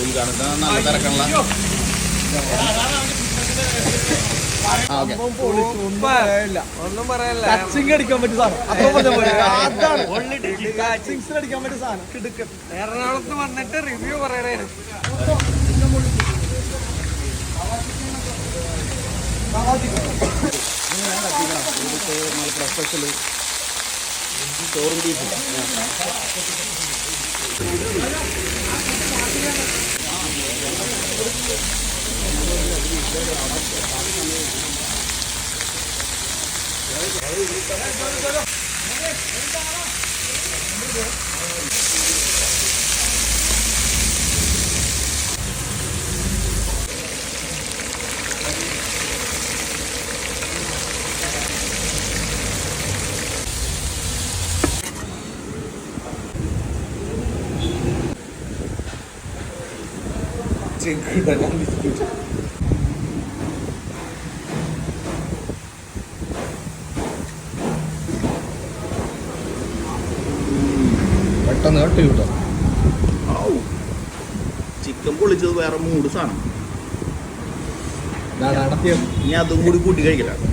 ഉദ്ഘാടനത്തിന് നല്ല തിരക്കുള്ള ഒന്നും പറയല്ല. ടച്ചിങ് അടിക്കാൻ പറ്റിയ സാധനം. അതാണ്. അടിക്കാൻ പറ്റിയ സാധനം. കിടുക്കൻ എറണാകുളത്ത് വന്നിട്ട് റിവ്യൂ പറയണേ. മലപ്പുറം സ്പെഷ്യൽ ചോറും ബീഫും 지금 그걸 많이 하고 있어 പെട്ടെന്ന് കട്ട് ചെയ്തു ചിക്കൻ പൊളിച്ചത് വേറെ മൂട് സാധനം. ഇനി അതും കൂടി കൂട്ടി കഴിക്കലാണ്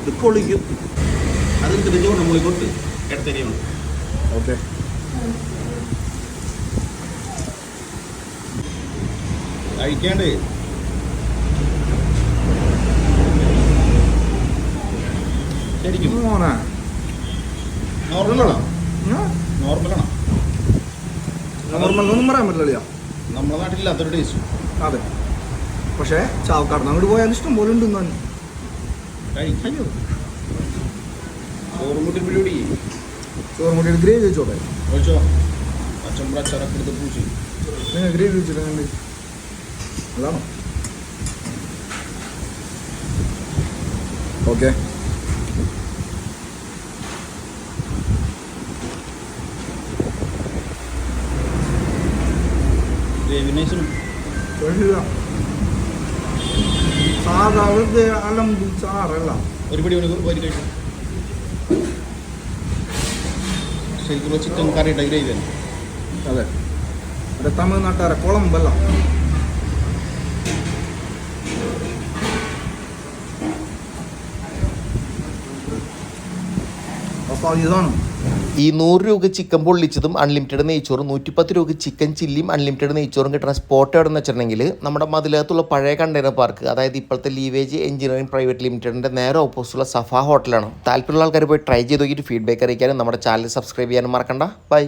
ഇത് പൊളിക്കും അതെടുത്തിട്ട് ചോണം മുളി കൊട്ട് ഇടത്തരിയാണ് ഓക്കെ. കഴിക്കാണ്ട്. ശരിക്കും. നോർമലാണോ നോർമലാണോ നോർമൽ ഒന്നും പറയാൻ പറ്റില്ല നമ്മുടെ നാട്ടിലില്ലാത്തൊരു ടേസ്റ്റ് അതെ. പക്ഷേ ചാവക്കാട് അങ്ങോട്ട് പോയാൽ ഇഷ്ടം പോലെ ഉണ്ട് ഞാൻ കഴിക്കാഞ്ഞോ ചോറും കൂട്ടി പിടി ചോറും കൂടി ഗ്രേവി വെച്ചോട്ടെ. ഒഴിച്ചോ? പച്ചമ്പറ അച്ചാറൊക്കെ എടുത്ത് പൂച്ചി. നിങ്ങൾ ഗ്രേവി വെച്ചിട്ട് അതാണോ? ഓക്കെ. ഗ്രേവിനേഷനും സാധാ വെറുതെ അലമ്പി ചാറല്ല ഒരു പിടി മണിക്കൂർ വരി കഴിച്ചു ശരിക്കുള്ള ചിക്കൻ കറിയുടെ ഗ്രേവി അതെ. അത് തമിഴ്നാട്ടുകാരെ കുളമ്പല്ല. അപ്പോൾ ഇതാണ്. ഈ നൂറ് രൂപ ചിക്കൻ പൊള്ളിച്ചതും അൺലിമിറ്റഡ് നെയ്ച്ചോറും നൂറ്റിപ്പത്ത് രൂപ ചിക്കൻ ചില്ലിയും അൺലിമിറ്റഡ് നെയ്ച്ചോറും കിട്ടുന്ന സ്പോട്ട് എവിടെന്ന് വെച്ചിട്ടുണ്ടെങ്കിൽ നമ്മുടെ മതിലകത്തുള്ള പഴയ കണ്ടെയ്നർ പാർക്ക് അതായത് ഇപ്പോഴത്തെ ലീവേജ് എഞ്ചിനീയറിംഗ് പ്രൈവറ്റ് ലിമിറ്റഡിന്റെ നേരെ ഓപ്പോസിറ്റുള്ള സഫ ഹോട്ടലാണ് താല്പര്യമുള്ള ആൾക്കാർ പോയി ട്രൈ ചെയ്ത് നോക്കിയിട്ട് ഫീഡ്ബാക്ക് അറിയിക്കാനും നമ്മുടെ ചാനൽ സബ്സ്ക്രൈബ് ചെയ്യാനും മറക്കണ്ട. ബൈ